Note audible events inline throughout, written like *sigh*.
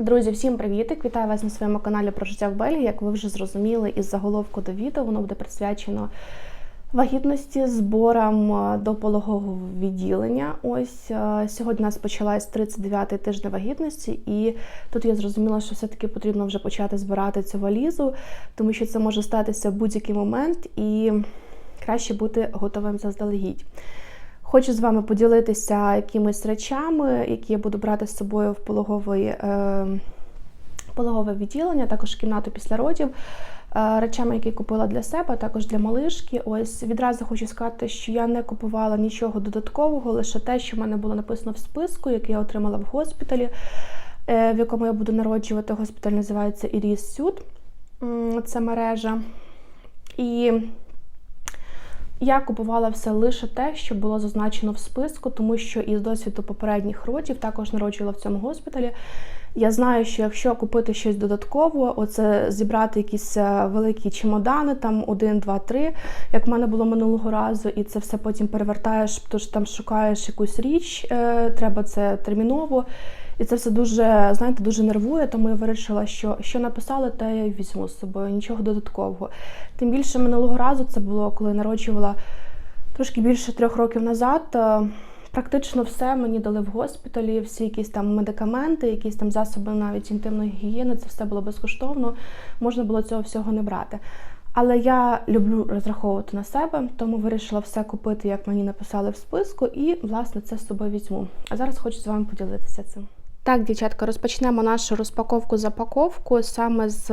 Друзі, всім привітик! Вітаю вас на своєму каналі про життя в Бельгії. Як ви вже зрозуміли із заголовку до відео, воно буде присвячено вагітності, зборам е, до пологового відділення. Ось е, сьогодні у нас почалась 39-й тиждень вагітності, і тут я зрозуміла, що все-таки потрібно вже почати збирати цю валізу, тому що це може статися в будь-який момент, і краще бути готовим заздалегідь. Хочу з вами поділитися якимись речами, які я буду брати з собою в пологовий, е, пологове відділення, також кімнату після родів. Е, речами, які купила для себе, також для малишки. Ось відразу хочу сказати, що я не купувала нічого додаткового, лише те, що в мене було написано в списку, який я отримала в госпіталі, е, в якому я буду народжувати. Госпіталь називається Іріс Сюд. Це мережа. І я купувала все лише те, що було зазначено в списку, тому що із досвіду попередніх родів також народжувала в цьому госпіталі. Я знаю, що якщо купити щось додатково, оце зібрати якісь е, великі чемодани, там один, два, три, як в мене було минулого разу, і це все потім перевертаєш, тож там шукаєш якусь річ, е, треба це терміново. І це все дуже, знаєте, дуже нервує, тому я вирішила, що що написали, те я візьму з собою, нічого додаткового. Тим більше минулого разу це було, коли народжувала трошки більше трьох років назад. Е, практично все мені дали в госпіталі, всі якісь там медикаменти, якісь там засоби навіть інтимної гігієни, це все було безкоштовно, можна було цього всього не брати. Але я люблю розраховувати на себе, тому вирішила все купити, як мені написали в списку, і, власне, це з собою візьму. А зараз хочу з вами поділитися цим. Так, дівчатка, розпочнемо нашу розпаковку-запаковку саме з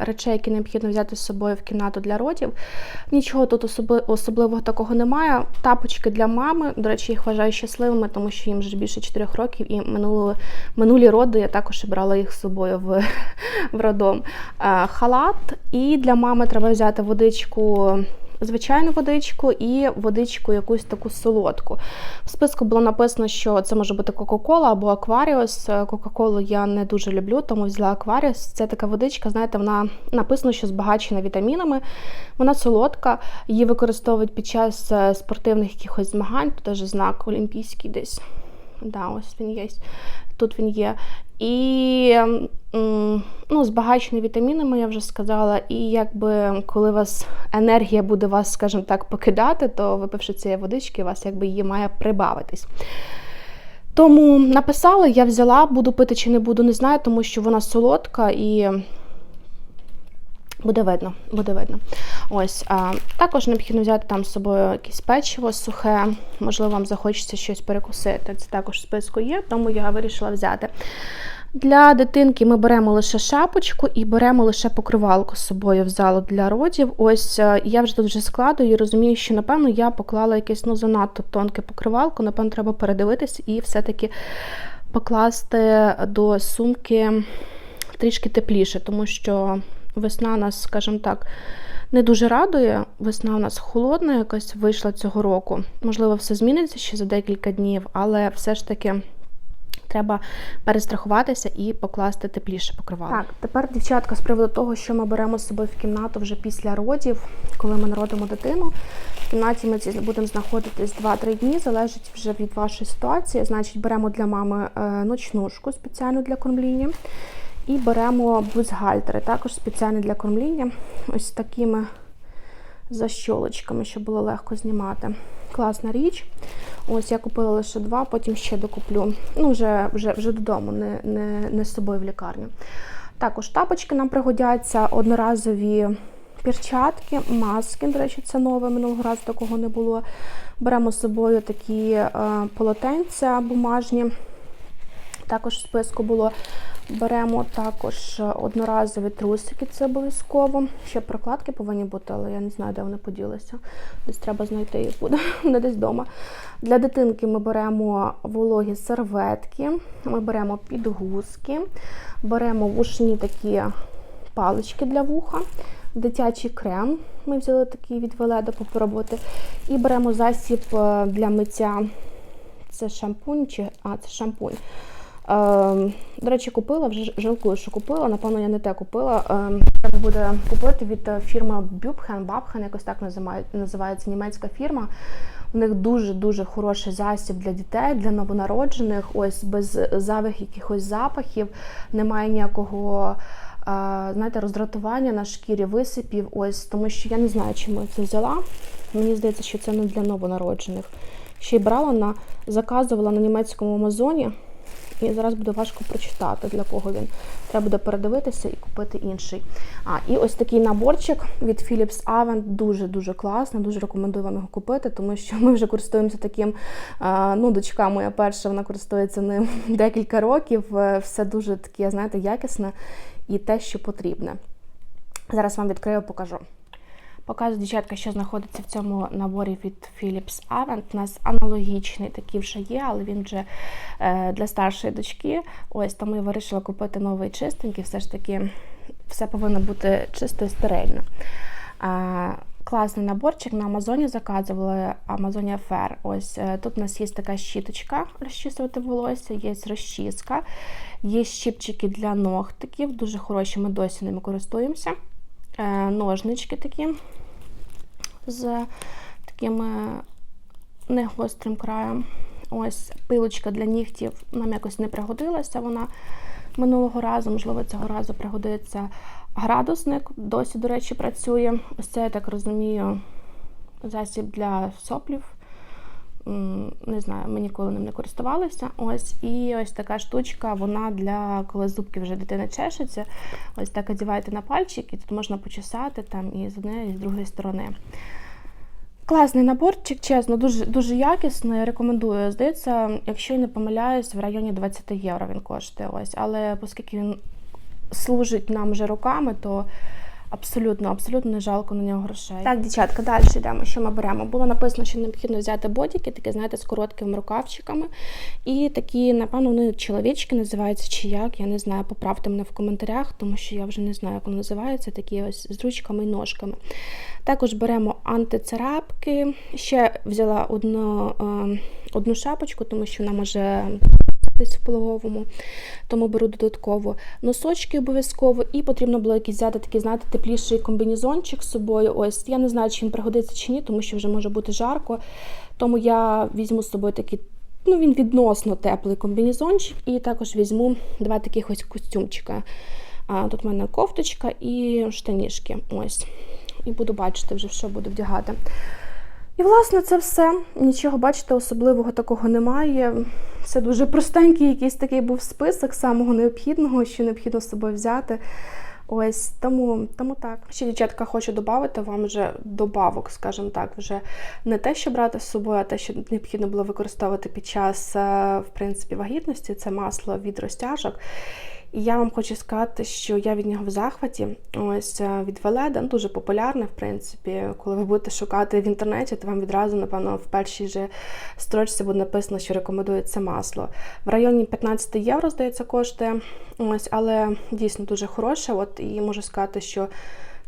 речей, які необхідно взяти з собою в кімнату для родів. Нічого тут особливого такого немає. Тапочки для мами, до речі, їх вважаю щасливими, тому що їм вже більше 4 років, і минулі, минулі роди я також брала їх з собою в, *laughs* в родом. Халат. І для мами треба взяти водичку звичайну водичку і водичку якусь таку солодку. В списку було написано, що це може бути Кока-Кола або Акваріус. Кока-Колу я не дуже люблю, тому взяла Акваріус. Це така водичка, знаєте, вона написано, що збагачена вітамінами. Вона солодка, її використовують під час е, спортивних якихось змагань, тут теж знак олімпійський десь. Да, ось він є. Тут він є. І ну, збагачений вітамінами, я вже сказала. І якби коли вас енергія буде вас, скажімо так, покидати, то випивши цієї водички, у вас якби її має прибавитись. Тому написала, я взяла, буду пити чи не буду, не знаю, тому що вона солодка і Буде видно, буде видно. Ось, а, Також необхідно взяти там з собою якесь печиво сухе, можливо, вам захочеться щось перекусити. Це також в списку є, тому я вирішила взяти. Для дитинки ми беремо лише шапочку і беремо лише покривалку з собою в залу для родів. Ось я вже тут вже складую і розумію, що, напевно, я поклала якесь ну, занадто тонке покривалку, напевно, треба передивитись і все-таки покласти до сумки трішки тепліше, тому що. Весна нас, скажімо так, не дуже радує. Весна у нас холодна, якась вийшла цього року. Можливо, все зміниться ще за декілька днів, але все ж таки. Треба перестрахуватися і покласти тепліше покривало. Так, тепер, дівчатка, з приводу того, що ми беремо з собою в кімнату вже після родів, коли ми народимо дитину. В кімнаті ми будемо знаходитись 2-3 дні, залежить вже від вашої ситуації. Значить, беремо для мами е, ночнушку спеціальну для кормління. І беремо бузгальтери, також спеціальні для кормління, ось такими защолочками, щоб було легко знімати. Класна річ. Ось я купила лише два, потім ще докуплю. Ну, вже вже, вже додому, не, не, не з собою в лікарню. Також тапочки нам пригодяться, одноразові перчатки, маски. До речі, це нове, минулого разу такого не було. Беремо з собою такі е, полотенця бумажні. Також в списку було Беремо також одноразові трусики, це обов'язково. Ще прокладки повинні бути, але я не знаю, де вони поділися. Десь треба знайти їх буде, *laughs* не десь вдома. Для дитинки ми беремо вологі серветки, ми беремо підгузки, беремо вушні такі палички для вуха, дитячий крем. Ми взяли такий від Веледа попробувати. І беремо засіб е, для миття. Це шампунь, чи а, це шампунь. Ем, до речі, купила, вже жалкую, що купила. Напевно, я не те купила. Ем, треба буде купити від е, фірми Бюбхен, Бабхен, якось так називається німецька фірма. У них дуже-дуже хороший засіб для дітей, для новонароджених. Ось без зайвих якихось запахів, немає ніякого. Знаєте, роздратування на шкірі висипів, ось тому що я не знаю, чому я це взяла. Мені здається, що це не для новонароджених. Ще й брала на заказувала на німецькому Амазоні, і зараз буде важко прочитати, для кого він. Треба буде передивитися і купити інший. А, і ось такий наборчик від Philips Avent дуже-дуже класний. Дуже рекомендую вам його купити, тому що ми вже користуємося таким. Ну, дочка моя перша, вона користується ним *laughs* декілька років. Е, Все дуже таке, знаєте, якісне і те, що потрібне. Зараз вам відкрию, покажу. Показую, дівчатка, що знаходиться в цьому наборі від Philips Avent. У нас аналогічний такий вже є, але він вже е, для старшої дочки. Ось тому я вирішила купити новий чистенький. Все ж таки, все повинно бути чисто і стерильно. Класний наборчик на Амазоні заказували Амазоні Fair. Ось е, тут у нас є така щіточка розчісувати волосся, є розчіска, є щіпчики для ногтиків, дуже хороші, ми досі ними користуємося. Е, ножнички такі з таким е, негострим краєм. Ось пилочка для нігтів нам якось не пригодилася. Вона минулого разу, можливо, цього разу пригодиться градусник. Досі, до речі, працює. Ось це, я так розумію, засіб для соплів. Не знаю, ми ніколи ним не користувалися. Ось і ось така штучка, вона для коли зубки вже дитина чешеться. Ось так одіваєте на пальчики, тут можна почесати там і з однієї, і з другої сторони. Класний наборчик, чесно, дуже дуже якісний. Рекомендую. Здається, якщо я не помиляюсь, в районі 20 євро він коштує. Ось, але оскільки він служить нам вже роками, то абсолютно, абсолютно не жалко на нього грошей. Так, дівчатка, далі йдемо. Що ми беремо? Було написано, що необхідно взяти бодіки, такі, знаєте, з короткими рукавчиками. І такі, напевно, вони чоловічки називаються чи як, я не знаю. Поправте мене в коментарях, тому що я вже не знаю, як вони називаються, такі ось з ручками і ножками. Також беремо антицарапки. Ще взяла одну, е, одну шапочку, тому що вона може десь в пологовому, тому беру додатково носочки обов'язково, і потрібно було якийсь взяти такий, знаєте, тепліший комбінезончик з собою. Ось я не знаю, чи він пригодиться чи ні, тому що вже може бути жарко. Тому я візьму з собою такий. Ну, він відносно теплий комбінезончик, і також візьму два таких ось костюмчика. А, тут в мене кофточка і штанішки. Ось. І буду бачити вже, що буду вдягати. І, власне, це все. Нічого, бачите, особливого такого немає. Це дуже простенький якийсь такий був список самого необхідного, що необхідно з собою взяти. Ось тому, тому так. Ще дівчатка хочу додати вам вже добавок, скажімо так, вже не те, що брати з собою, а те, що необхідно було використовувати під час е, в принципі вагітності. Це масло від розтяжок. І я вам хочу сказати, що я від нього в захваті. Ось е, від Веледа, ну, дуже популярне, в принципі. Коли ви будете шукати в інтернеті, то вам відразу, напевно, в першій же строчці буде написано, що рекомендують це масло. В районі 15 євро, здається, коштує. Ось, але дійсно дуже хороше. От і можу сказати, що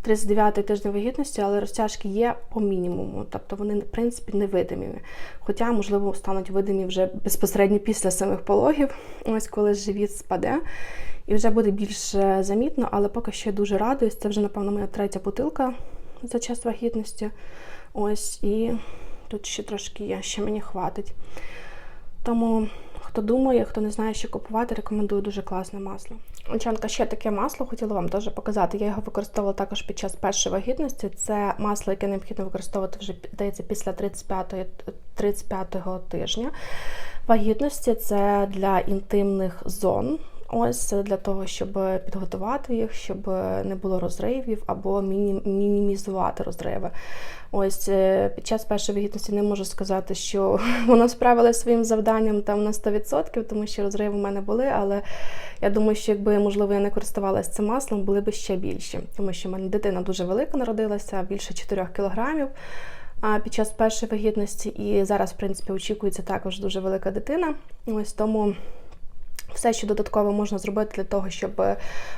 39-й тиждень вагітності, але розтяжки є по мінімуму, тобто вони в принципі невидимі. Хоча, можливо, стануть видимі вже безпосередньо після самих пологів, ось коли живіт спаде. І вже буде більш замітно, але поки що я дуже радуюсь. Це вже, напевно, моя третя бутилка за час вагітності. Ось, і тут ще трошки є, ще мені хватить. Тому, хто думає, хто не знає, що купувати, рекомендую дуже класне масло. Очанка, ще таке масло хотіла вам теж показати. Я його використовувала також під час першої вагітності. Це масло, яке необхідно використовувати вже здається, після 35-го 35 тижня вагітності. Це для інтимних зон. Ось для того, щоб підготувати їх, щоб не було розривів або мінімізувати розриви. Ось е, під час першої вагітності не можу сказати, що *laughs* вона справилася своїм завданням там на 100%, тому що розриви в мене були, але я думаю, що якби, можливо, я не користувалася цим маслом, були б ще більші, тому що в мене дитина дуже велика народилася, більше 4 кілограмів. А під час першої вагітності і зараз, в принципі, очікується також дуже велика дитина. Ось тому все, що додатково можна зробити для того, щоб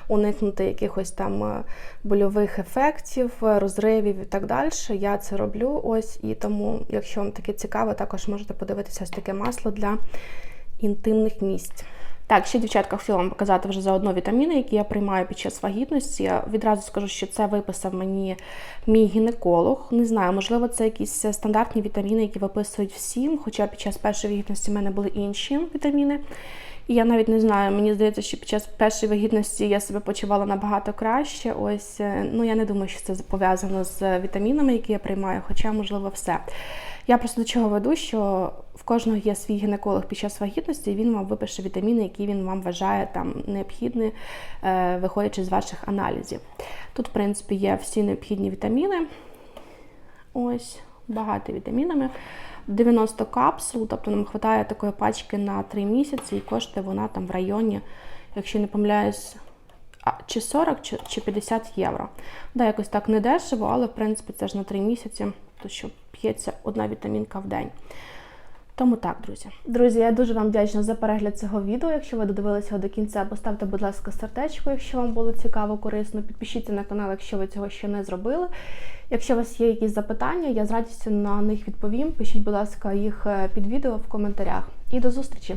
уникнути якихось там е, больових ефектів, розривів і так далі. Я це роблю. Ось і тому, якщо вам таке цікаво, також можете подивитися ось таке масло для інтимних місць. Так, ще дівчатка хотіла вам показати вже заодно вітаміни, які я приймаю під час вагітності. Відразу скажу, що це виписав мені мій гінеколог. Не знаю, можливо, це якісь стандартні вітаміни, які виписують всім. Хоча під час першої вагітності в мене були інші вітаміни. І я навіть не знаю, мені здається, що під час першої вагітності я себе почувала набагато краще. Ось, е, ну я не думаю, що це пов'язано з вітамінами, які я приймаю, хоча, можливо, все. Я просто до чого веду, що в кожного є свій гінеколог під час вагітності, і він вам випише вітаміни, які він вам вважає там необхідні, е, виходячи з ваших аналізів. Тут, в принципі, є всі необхідні вітаміни. Ось, багато вітамінами. 90 капсул, тобто нам вистачає такої пачки на 3 місяці, і коштує вона там в районі, якщо не помиляюсь, чи 40, чи, чи 50 євро. Да, якось так не дешево, але в принципі це ж на 3 місяці, то що п'ється одна вітамінка в день. Тому так, друзі. Друзі, я дуже вам вдячна за перегляд цього відео. Якщо ви додивилися до кінця, поставте, будь ласка, сердечко, якщо вам було цікаво, корисно. Підпишіться на канал, якщо ви цього ще не зробили. Якщо у вас є якісь запитання, я з радістю на них відповім. Пишіть, будь ласка, їх е, під відео в коментарях. І до зустрічі!